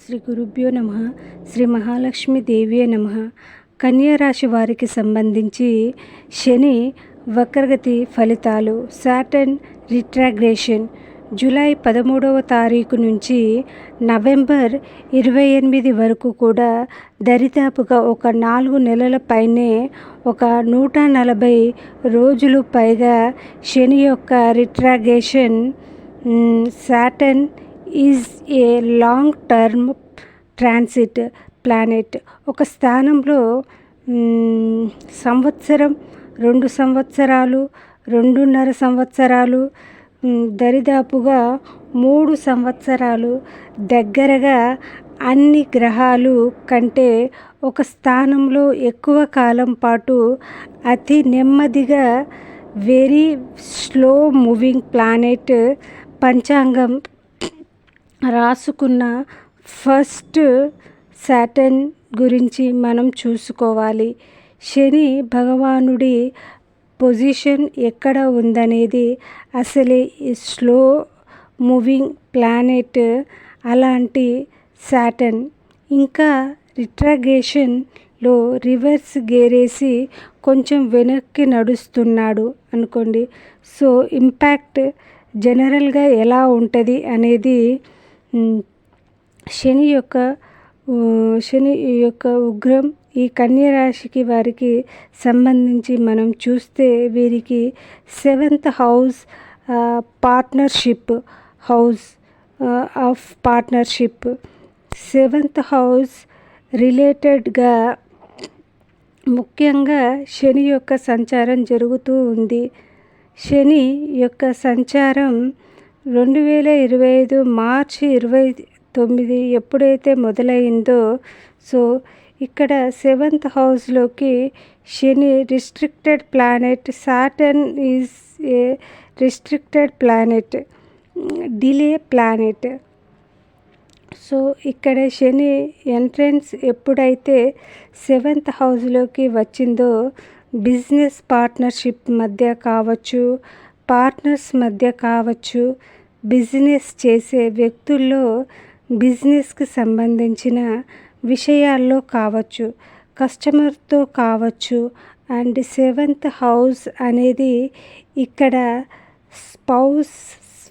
శ్రీ గురుభ్యో నమ శ్రీ మహాలక్ష్మి దేవియే నమ. రాశి వారికి సంబంధించి శని వక్రగతి ఫలితాలు సాటర్న్ రిట్రాగ్రేషన్. జూలై పదమూడవ తారీఖు నుంచి నవంబర్ ఇరవై ఎనిమిది వరకు కూడా దరిదాపుగా ఒక నాలుగు నెలల పైనే ఒక నూట నలభై రోజులు పైగా శని యొక్క retrogradation Saturn is a long term transit planet ఒక స్థానంలో సంవత్సరం రెండు సంవత్సరాలు రెండున్నర సంవత్సరాలు దరిదాపుగా మూడు సంవత్సరాలు దగ్గరగా అన్ని గ్రహాలు కంటే ఒక స్థానంలో ఎక్కువ కాలం పాటు అతి నెమ్మదిగా వెరీ స్లో మూవింగ్ ప్లానెట్ పంచాంగం రాసుకున్న ఫస్ట్ శాటన్ గురించి మనం చూసుకోవాలి. శని భగవానుడి పొజిషన్ ఎక్కడ ఉందనేది అసలే స్లో మూవింగ్ ప్లానెట్ అలాంటి శాటన్ ఇంకా రిట్రాగేషన్లో రివర్స్ గేరేసి కొంచెం వెనక్కి నడుస్తున్నాడు అనుకోండి. సో ఇంపాక్ట్ జనరల్గా ఎలా ఉంటుంది అనేది శని యొక్క శని యొక్క ఉగ్రం ఈ కన్య రాశికి వారికి సంబంధించి మనం చూస్తే వీరికి seventh house partnership house of partnership. Seventh house రిలేటెడ్గా ముఖ్యంగా శని యొక్క సంచారం జరుగుతూ ఉంది. శని యొక్క సంచారం రెండు వేల ఇరవై ఐదు మార్చి ఇరవై తొమ్మిది ఎప్పుడైతే మొదలైందో సో ఇక్కడ సెవెంత్ హౌస్లోకి Shani restricted planet Saturn is a restricted planet delay planet. So ఇక్కడ శని ఎంట్రన్స్ ఎప్పుడైతే సెవెంత్ హౌస్లోకి వచ్చిందో బిజినెస్ పార్ట్నర్షిప్ మధ్య కావచ్చు పార్ట్నర్స్ మధ్య కావచ్చు బిజినెస్ చేసే వ్యక్తుల్లో బిజినెస్కి సంబంధించిన విషయాల్లో కావచ్చు కస్టమర్తో కావచ్చు అండ్ సెవెంత్ హౌస్ అనేది ఇక్కడ spouse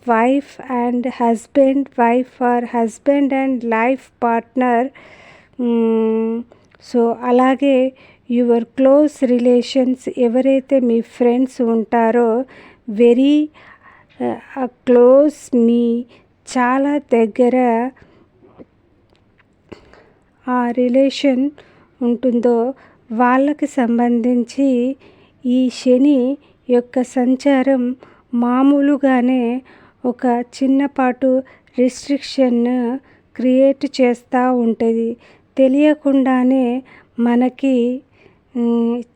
wife and husband wife or husband and life partner. So అలాగే యువర్ క్లోజ్ రిలేషన్స్ ఎవరైతే మీ ఫ్రెండ్స్ ఉంటారో వెరీ క్లోజ్ మీ చాలా దగ్గర ఆ రిలేషన్ ఉంటుందో వాళ్ళకి సంబంధించి ఈ శని యొక్క సంచారం మామూలుగానే ఒక చిన్నపాటు రిస్ట్రిక్షన్ క్రియేట్ చేస్తూ ఉంటుంది. తెలియకుండానే మనకి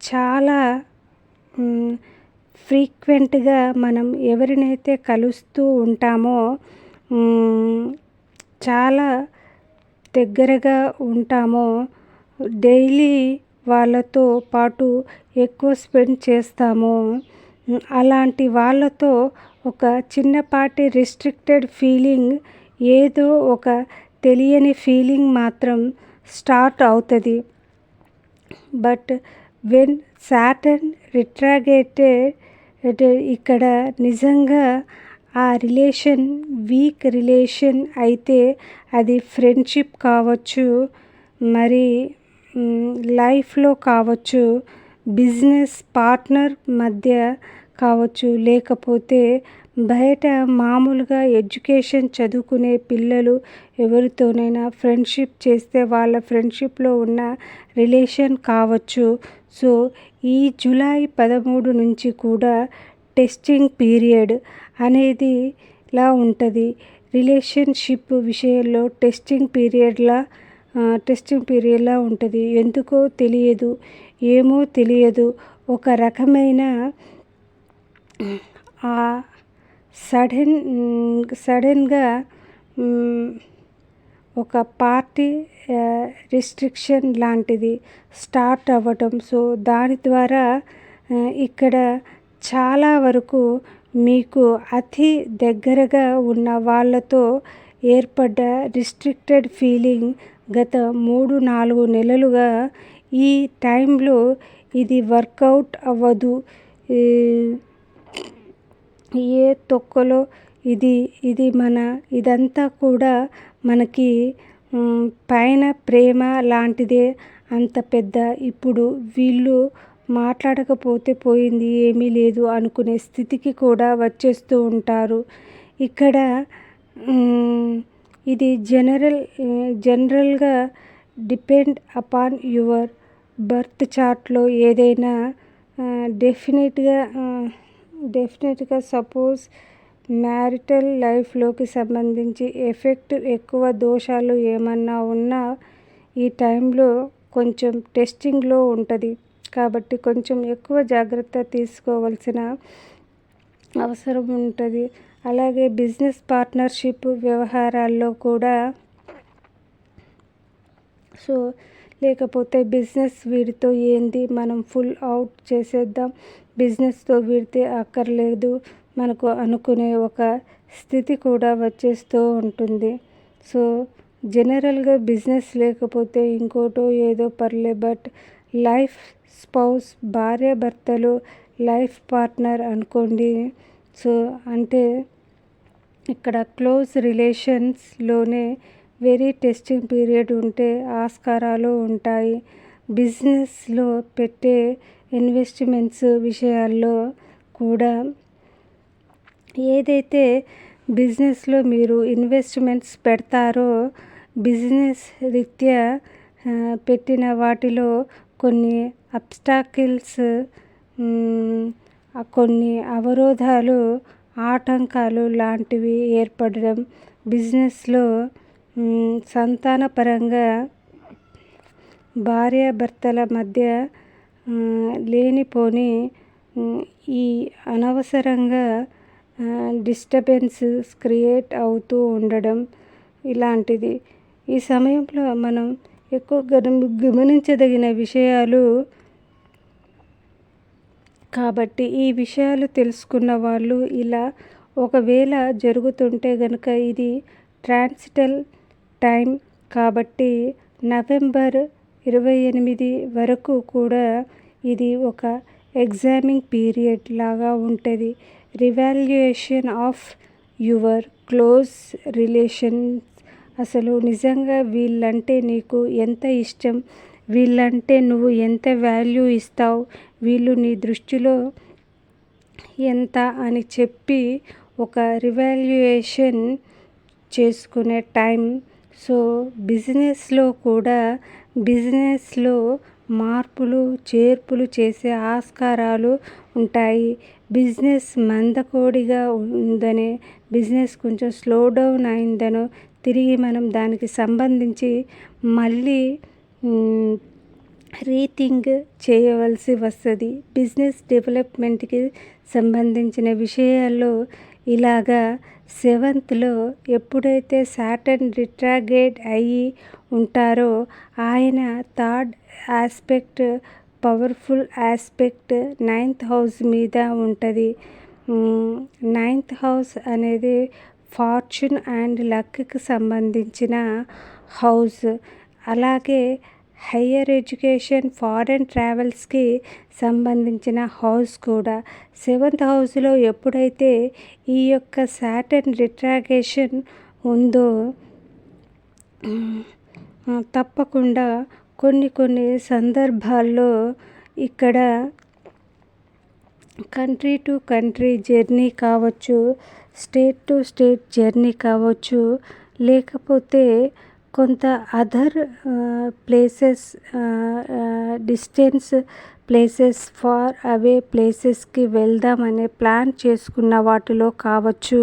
చాలా ఫ్రీక్వెంట్గా మనం ఎవరినైతే కలుస్తూ ఉంటామో చాలా దగ్గరగా ఉంటామో డైలీ వాళ్ళతో పాటు ఎక్కువ స్పెండ్ చేస్తామో. అలాంటి వాళ్ళతో ఒక చిన్నపాటి రిస్ట్రిక్టెడ్ ఫీలింగ్ ఏదో ఒక తెలియని ఫీలింగ్ మాత్రం స్టార్ట్ అవుతుంది. బట్ వెన్ సాటర్న్ రిట్రాగేటెడ్ ఇక్కడ నిజంగా ఆ రిలేషన్ వీక్ రిలేషన్ అయితే అది ఫ్రెండ్షిప్ కావచ్చు మరి లైఫ్లో కావచ్చు బిజినెస్ పార్ట్నర్ మధ్య కావచ్చు లేకపోతే బయట మామూలుగా ఎడ్యుకేషన్ చదువుకునే పిల్లలు ఎవరితోనైనా ఫ్రెండ్షిప్ చేస్తే వాళ్ళ ఫ్రెండ్షిప్లో ఉన్న రిలేషన్ కావచ్చు. సో ఈ జూలై పదమూడు నుంచి కూడా టెస్టింగ్ పీరియడ్ అనేది ఇలా ఉంటుంది. రిలేషన్షిప్ విషయంలో టెస్టింగ్ పీరియడ్లా టెస్టింగ్ పీరియడ్లా ఉంటుంది. ఎందుకో తెలియదు ఏమో తెలియదు. ఒక రకమైన సడన్ సడన్గా ఒక పార్టీ రిస్ట్రిక్షన్ లాంటిది స్టార్ట్ అవ్వటం. సో దాని ద్వారా ఇక్కడ చాలా వరకు మీకు అతి దగ్గరగా ఉన్న వాళ్ళతో ఏర్పడ్డ రిస్ట్రిక్టెడ్ ఫీలింగ్ గత మూడు నాలుగు నెలలుగా ఈ టైంలో ఇది వర్కౌట్ అవ్వదు. ఏ తొక్కలో ఇది ఇది మన ఇదంతా కూడా మనకి పైన ప్రేమ లాంటిదే అంత పెద్ద. ఇప్పుడు వీళ్ళు మాట్లాడకపోతే పోయింది ఏమీ లేదు అనుకునే స్థితికి కూడా వచ్చేస్తూ ఉంటారు. ఇక్కడ ఇది జనరల్ జనరల్గా డిపెండ్ అపాన్ యువర్ బర్త్ చార్ట్లో ఏదైనా డెఫినెట్గా డెఫినెట్గా సపోజ్ మ్యారిటల్ లైఫ్లోకి సంబంధించి ఎఫెక్ట్ ఎక్కువ దోషాలు ఏమన్నా ఉన్నా ఈ టైంలో కొంచెం టెస్టింగ్లో ఉంటుంది. కాబట్టి కొంచెం ఎక్కువ జాగ్రత్త తీసుకోవాల్సిన అవసరం ఉంటుంది. అలాగే బిజినెస్ పార్ట్నర్షిప్ వ్యవహారాల్లో కూడా సో లేకపోతే బిజినెస్ వీడితో ఏంది మనం ఫుల్ అవుట్ చేసేద్దాం బిజినెస్తో వీడితే అక్కర్లేదు మనకు అనుకునే ఒక స్థితి కూడా వచ్చేస్తూ ఉంటుంది. సో జనరల్గా బిజినెస్ లేకపోతే ఇంకోటో ఏదో పర్లే బట్ లైఫ్ స్పౌస్ భార్య భర్తలు లైఫ్ పార్ట్నర్ అనుకోండి. సో అంటే ఇక్కడ క్లోజ్ రిలేషన్స్లోనే వెరీ టెస్టింగ్ పీరియడ్ ఉంటే ఆస్కారాలు ఉంటాయి. బిజినెస్లో పెట్టే ఇన్వెస్ట్మెంట్స్ విషయాల్లో కూడా ఏదైతే బిజినెస్లో మీరు ఇన్వెస్ట్మెంట్స్ పెడతారో బిజినెస్ రీత్యా పెట్టిన వాటిలో కొన్ని అబ్స్టాకిల్స్ కొన్ని అవరోధాలు ఆటంకాలు లాంటివి ఏర్పడడం బిజినెస్లో సంతానపరంగా భార్యాభర్తల మధ్య లేనిపోని ఈ అనవసరంగా డిస్టర్బెన్స్ క్రియేట్ అవుతూ ఉండడం ఇలాంటిది. ఈ సమయంలో మనం ఎక్కువ గమనించదగిన విషయాలు కాబట్టి ఈ విషయాలు తెలుసుకున్న వాళ్ళు ఇలా ఒకవేళ జరుగుతుంటే కనుక ఇది ట్రాన్సిటల్ టైం కాబట్టి నవంబర్ ఇరవై ఎనిమిది వరకు కూడా ఇది ఒక ఎగ్జామింగ్ పీరియడ్ లాగా ఉంటుంది. Revaluation of your close relations అసలు నిజంగా వీళ్ళంటే నీకు ఎంత ఇష్టం? వీళ్ళంటే నువ్వు ఎంత వాల్యూ ఇస్తావు? వీళ్ళు నీ దృష్టిలో ఎంత అని చెప్పి ఒక రివాల్యుయేషన్ చేసుకునే టైం సో బిజినెస్లో కూడా బిజినెస్లో మార్పులు చేర్పులు చేసే ఆస్కారాలు ఉంటాయి. బిజినెస్ మందకోడిగా ఉందనే బిజినెస్ కొంచెం స్లో డౌన్ అయిందనో తిరిగి మనం దానికి సంబంధించి మళ్ళీ రీథింక్ చేయవలసి వస్తుంది. బిజినెస్ డెవలప్మెంట్కి సంబంధించిన విషయాల్లో ఇలాగా సెవెంత్లో ఎప్పుడైతే సాటర్న్ రిట్రాగేట్ అయ్యి ఉంటారో ఆయన third aspect powerful aspect ninth house మీద ఉంటుంది. నైన్త్ హౌస్ అనేది ఫార్చ్యూన్ అండ్ లక్కి సంబంధించిన హౌస్. అలాగే హయ్యర్ ఎడ్యుకేషన్ ఫారెన్ ట్రావెల్స్కి సంబంధించిన హౌస్ కూడా. సెవెంత్ హౌస్లో ఎప్పుడైతే ఈ యొక్క సాటర్న్ రిట్రాగేషన్ ఉందో తప్పకుండా కొన్ని కొన్ని సందర్భాల్లో ఇక్కడ కంట్రీ టు కంట్రీ జర్నీ కావచ్చు స్టేట్ టు స్టేట్ జర్నీ కావచ్చు లేకపోతే కొంత other places distance places far away ప్లేసెస్కి వెళ్దామనే ప్లాన్ చేసుకున్న వాటిలో కావచ్చు.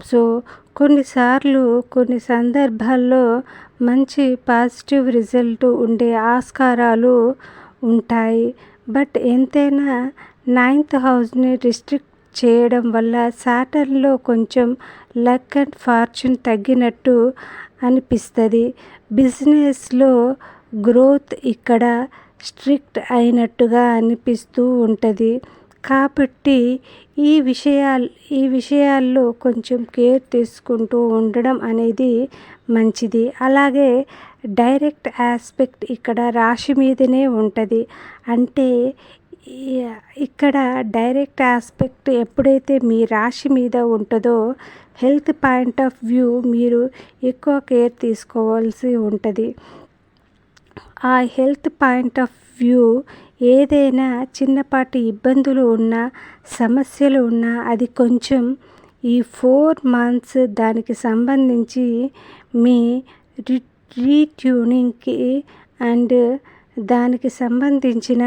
సో కొన్నిసార్లు కొన్ని సందర్భాల్లో మంచి పాజిటివ్ రిజల్ట్ ఉండే ఆస్కారాలు ఉంటాయి. బట్ ఎంతైనా నైన్త్ హౌస్ని రిస్ట్రిక్ట్ చేయడం వల్ల సాటర్న్లో కొంచెం లక్ అండ్ ఫార్చ్యూన్ తగ్గినట్టు అనిపిస్తుంది. బిజినెస్లో గ్రోత్ ఇక్కడ స్ట్రిక్ట్ అయినట్టుగా అనిపిస్తూ ఉంటుంది. కాబట్టి ఈ విషయాలు ఈ విషయాల్లో కొంచెం కేర్ తీసుకుంటూ ఉండడం అనేది మంచిది. అలాగే డైరెక్ట్ ఆస్పెక్ట్ ఇక్కడ రాశి మీదనే ఉంటుంది. అంటే ఇక్కడ డైరెక్ట్ ఆస్పెక్ట్ ఎప్పుడైతే మీ రాశి మీద ఉంటుందో హెల్త్ పాయింట్ ఆఫ్ వ్యూ మీరు ఎక్కువ కేర్ తీసుకోవాల్సి ఉంటుంది. ఆ హెల్త్ పాయింట్ ఆఫ్ వ్యూ ఏదైనా చిన్నపాటి ఇబ్బందులు ఉన్నా సమస్యలు ఉన్నా అది కొంచెం ఈ ఫోర్ మంత్స్ దానికి సంబంధించి మీ రి రీట్యూనింగ్కి అండ్ దానికి సంబంధించిన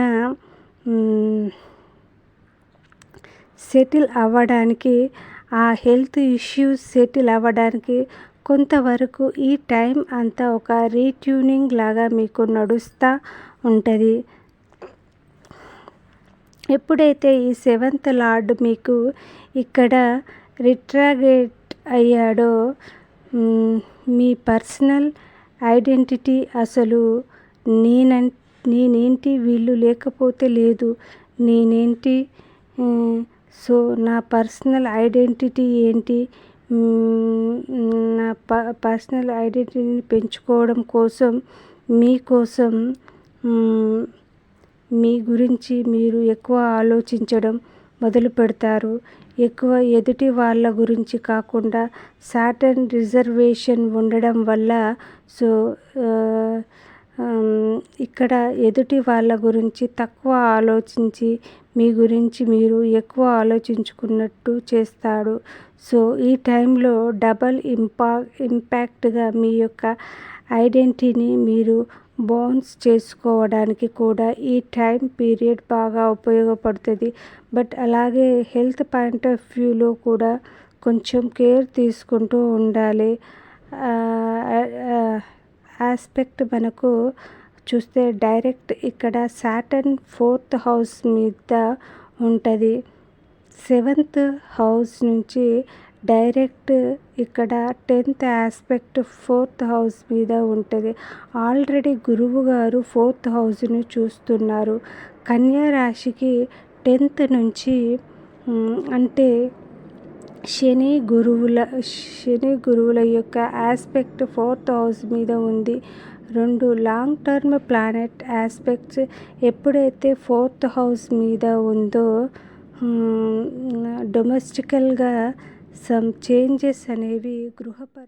సెటిల్ అవ్వడానికి ఆ హెల్త్ ఇష్యూస్ సెటిల్ అవ్వడానికి కొంతవరకు ఈ టైం అంతా ఒక రీట్యూనింగ్ లాగా మీకు నడుస్తూ ఉంటుంది. ఎప్పుడైతే ఈ సెవెంత్ లార్డ్ మీకు ఇక్కడ రిట్రాగేట్ అయ్యాడో మీ పర్సనల్ ఐడెంటిటీ అసలు నేనం నేనేంటి వీళ్ళు లేకపోతే లేదు. నేనేంటి సో నా పర్సనల్ ఐడెంటిటీ ఏంటి? నా ప పర్సనల్ ఐడెంటిటీని పెంచుకోవడం కోసం మీకోసం మీ గురించి మీరు ఎక్కువ ఆలోచించడం మొదలు పెడతారు. ఎక్కువ ఎదుటి వాళ్ళ గురించి కాకుండా సాటర్న్ రిజర్వేషన్ ఉండడం వల్ల సో ఇక్కడ ఎదుటి వాళ్ళ గురించి తక్కువ ఆలోచించి మీ గురించి మీరు ఎక్కువ ఆలోచించుకున్నట్టు చేస్తాడు. సో ఈ టైంలో డబల్ ఇంపా ఇంపాక్ట్గా మీ యొక్క ఐడెంటిటీని మీరు బౌన్స్ చేసుకోవడానికి కూడా ఈ టైం పీరియడ్ బాగా ఉపయోగపడుతుంది. బట్ అలాగే హెల్త్ పాయింట్ ఆఫ్ వ్యూలో కూడా కొంచెం కేర్ తీసుకుంటూ ఉండాలి. ఆస్పెక్ట్ మనకు చూస్తే డైరెక్ట్ ఇక్కడ సాటర్న్ ఫోర్త్ హౌస్ మీద ఉంటుంది. సెవెంత్ హౌస్ నుంచి డైరెక్ట్ ఇక్కడ టెన్త్ ఆస్పెక్ట్ ఫోర్త్ హౌస్ మీద ఉంటుంది. ఆల్రెడీ గురువు గారు ఫోర్త్ హౌస్ని చూస్తున్నారు. కన్యా రాశికి టెన్త్ నుంచి అంటే శని గురువుల శని గురువుల యొక్క ఆస్పెక్ట్ ఫోర్త్ హౌస్ మీద ఉంది. రెండు లాంగ్ టర్మ్ ప్లానెట్ ఆస్పెక్ట్స్ ఎప్పుడైతే ఫోర్త్ హౌస్ మీద ఉందో డొమెస్టికల్గా సమ్ చేంజెస్ అనేవి గృహపర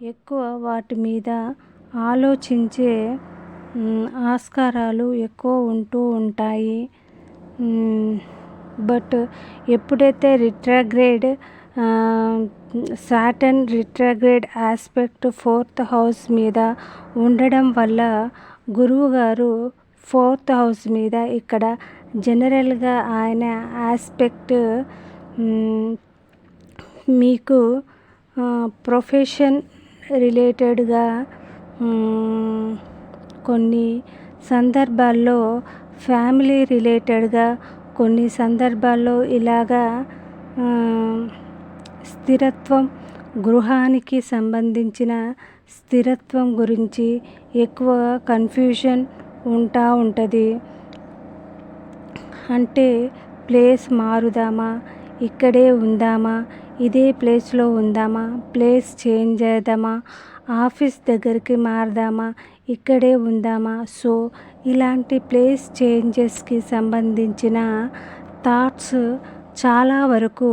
ఎక్కువ వాటి మీద ఆలోచించే ఆస్కారాలు ఎక్కువ ఉంటూ ఉంటాయి. బట్ ఎప్పుడైతే retrograde Saturn retrograde aspect fourth house మీద ఉండడం వల్ల గురువుగారు ఫోర్త్ హౌస్ మీద ఇక్కడ జనరల్గా ఆయన ఆస్పెక్ట్ మీకు ప్రొఫెషన్ రిలేటెడ్గా కొన్ని సందర్భాల్లో ఫ్యామిలీ రిలేటెడ్గా కొన్ని సందర్భాల్లో ఇలాగా స్థిరత్వం గృహానికి సంబంధించిన స్థిరత్వం గురించి ఎక్కువ కన్ఫ్యూషన్ ఉంటా ఉంటుంది. అంటే ప్లేస్ మారుదామా? ఇక్కడే ఉందామా? ఇదే ప్లేస్లో ఉందామా? ప్లేస్ చేంజ్ చేద్దామా? ఆఫీస్ దగ్గరికి మారదామా? ఇక్కడే ఉందామా? సో ఇలాంటి ప్లేస్ చేంజెస్కి సంబంధించిన థాట్స్ చాలా వరకు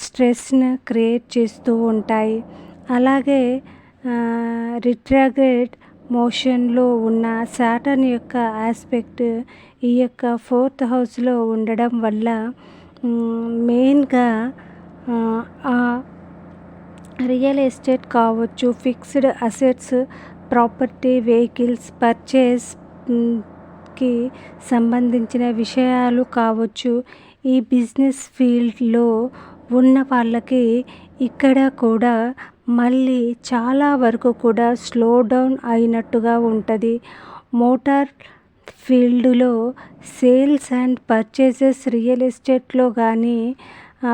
స్ట్రెస్ని క్రియేట్ చేస్తూ ఉంటాయి. అలాగే రిట్రాగ్రేట్ మోషన్లో ఉన్న సాటర్న్ యొక్క ఆస్పెక్ట్ ఈ యొక్క ఫోర్త్ హౌస్లో ఉండడం వల్ల మెయిన్గా రియల్ ఎస్టేట్ కావచ్చు ఫిక్స్డ్ అసెట్స్ ప్రాపర్టీ వెహికల్స్ పర్చేస్కి సంబంధించిన విషయాలు కావచ్చు. ఈ బిజినెస్ ఫీల్డ్లో ఉన్న వాళ్ళకి ఇక్కడ కూడా మళ్ళీ చాలా వరకు కూడా స్లో డౌన్ అయినట్టుగా ఉంటుంది. మోటార్ ఫీల్డ్లో సేల్స్ అండ్ పర్చేసెస్ రియల్ ఎస్టేట్లో కానీ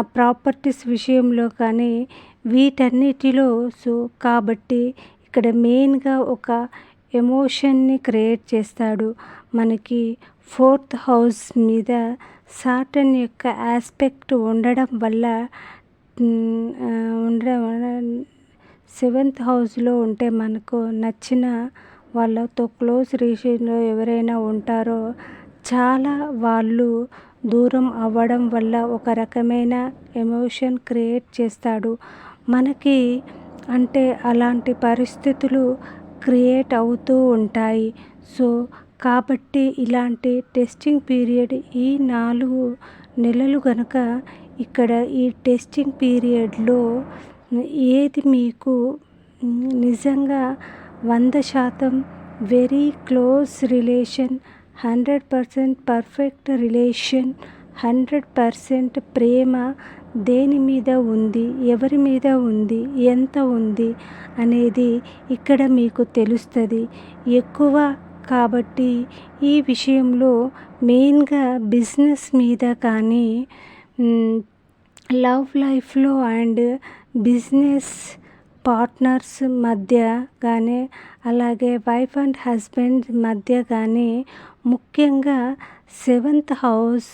ప్రాపర్టీస్ విషయంలో కానీ వీటన్నిటిలో సో కాబట్టి ఇక్కడ మెయిన్గా ఒక ఎమోషన్ని క్రియేట్ చేస్తాడు. మనకి ఫోర్త్ హౌస్ మీద సాటన్ యొక్క ఆస్పెక్ట్ ఉండడం వల్ల ఉండడం వల్ల సెవెంత్ హౌస్లో ఉంటే మనకు నచ్చిన వాళ్ళతో క్లోజ్ రిలేషన్లో ఎవరైనా ఉంటారో చాలా వాళ్ళు దూరం అవ్వడం వల్ల ఒక రకమైన ఎమోషన్ క్రియేట్ చేస్తాడు. మనకి అంటే అలాంటి పరిస్థితులు క్రియేట్ అవుతూ ఉంటాయి. సో కాబట్టి ఇలాంటి టెస్టింగ్ పీరియడ్ ఈ నాలుగు నెలలు కనుక ఇక్కడ ఈ టెస్టింగ్ పీరియడ్లో ఏది మీకు నిజంగా వంద శాతం very close relation hundred percent perfect relation hundred percent ప్రేమ దేని మీద ఉంది ఎవరి మీద ఉంది ఎంత ఉంది అనేది ఇక్కడ మీకు తెలుస్తుంది. ఎక్కువ కాబట్టి ఈ విషయంలో మెయిన్గా బిజినెస్ మీద కానీ లవ్ లైఫ్లో అండ్ బిజినెస్ పార్ట్నర్స్ మధ్య కానీ అలాగే వైఫ్ అండ్ హస్బెండ్ మధ్య కానీ ముఖ్యంగా seventh house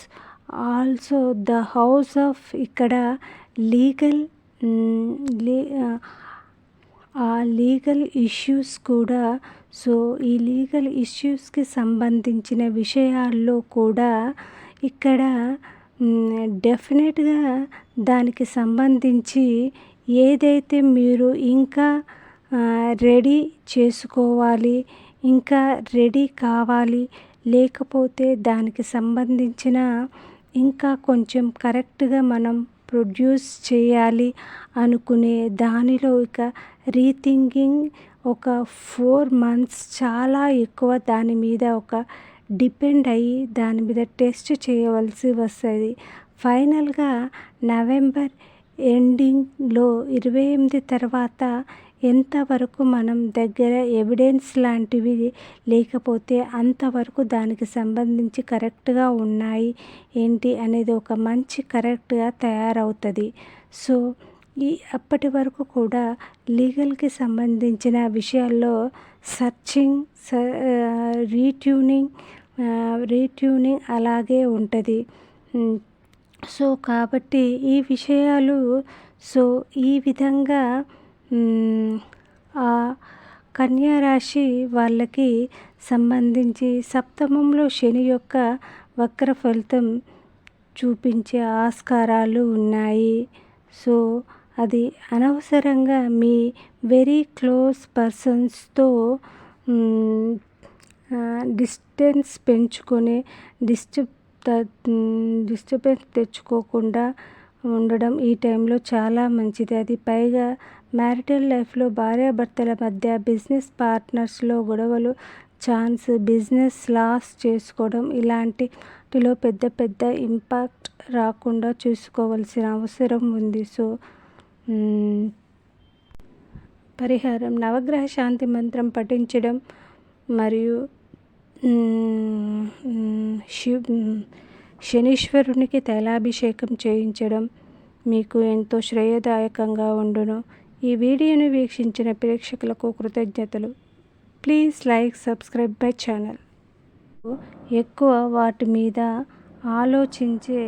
also the house of ఇక్కడ legally uh legal issues కూడా సో ఈ లీగల్ ఇష్యూస్కి సంబంధించిన విషయాల్లో కూడా ఇక్కడ డెఫినెట్గా దానికి సంబంధించి ఏదైతే మీరు ఇంకా రెడీ చేసుకోవాలి ఇంకా రెడీ కావాలి లేకపోతే దానికి సంబంధించిన ఇంకా కొంచెం కరెక్ట్గా మనం ప్రొడ్యూస్ చేయాలి అనుకునే దానిలో ఇక రీథింకింగ్ ఒక ఫోర్ మంత్స్ చాలా ఎక్కువ దాని మీద ఒక డిపెండ్ అయ్యి దాని మీద టెస్ట్ చేయవలసి వస్తుంది. ఫైనల్గా నవంబర్ ఎండింగ్లో ఇరవై ఎనిమిది తర్వాత ఎంతవరకు మనం దగ్గర ఎవిడెన్స్ లాంటివి లేకపోతే అంతవరకు దానికి సంబంధించి కరెక్ట్గా ఉన్నాయి ఏంటి అనేది ఒక మంచి కరెక్ట్గా తయారవుతుంది. సో ఈ అప్పటి వరకు కూడా లీగల్కి సంబంధించిన విషయాల్లో సర్చింగ్ రీట్యూనింగ్ రీట్యూనింగ్ అలాగే ఉంటుంది. సో కాబట్టి ఈ విషయాలు సో ఈ విధంగా కన్యా రాశి వాళ్ళకి సంబంధించి సప్తమంలో శని యొక్క వక్ర ఫలితం చూపించే ఆస్కారాలు ఉన్నాయి. సో అది అనవసరంగా మీ వెరీ క్లోజ్ పర్సన్స్తో డిస్టెన్స్ పెంచుకొని డిస్టర్బ్ డిస్టర్బెన్స్ తెచ్చుకోకుండా ఉండడం ఈ టైంలో చాలా మంచిది. అది పైగా మ్యారిటల్ లైఫ్లో భార్యాభర్తల మధ్య బిజినెస్ పార్ట్నర్స్లో గొడవలు ఛాన్స్ బిజినెస్ లాస్ చేసుకోవడం ఇలాంటి వాటిలో పెద్ద పెద్ద ఇంపాక్ట్ రాకుండా చూసుకోవాల్సిన అవసరం ఉంది. సో పరిహారం నవగ్రహ శాంతి మంత్రం పఠించడం మరియు శివ్ శనీశ్వరునికి తైలాభిషేకం చేయించడం మీకు ఎంతో శ్రేయదాయకంగా ఉండును ఈ వీడియోను వీక్షించిన ప్రేక్షకులకు కృతజ్ఞతలు please like subscribe my channel ఎక్కువ వాటి మీద ఆలోచించే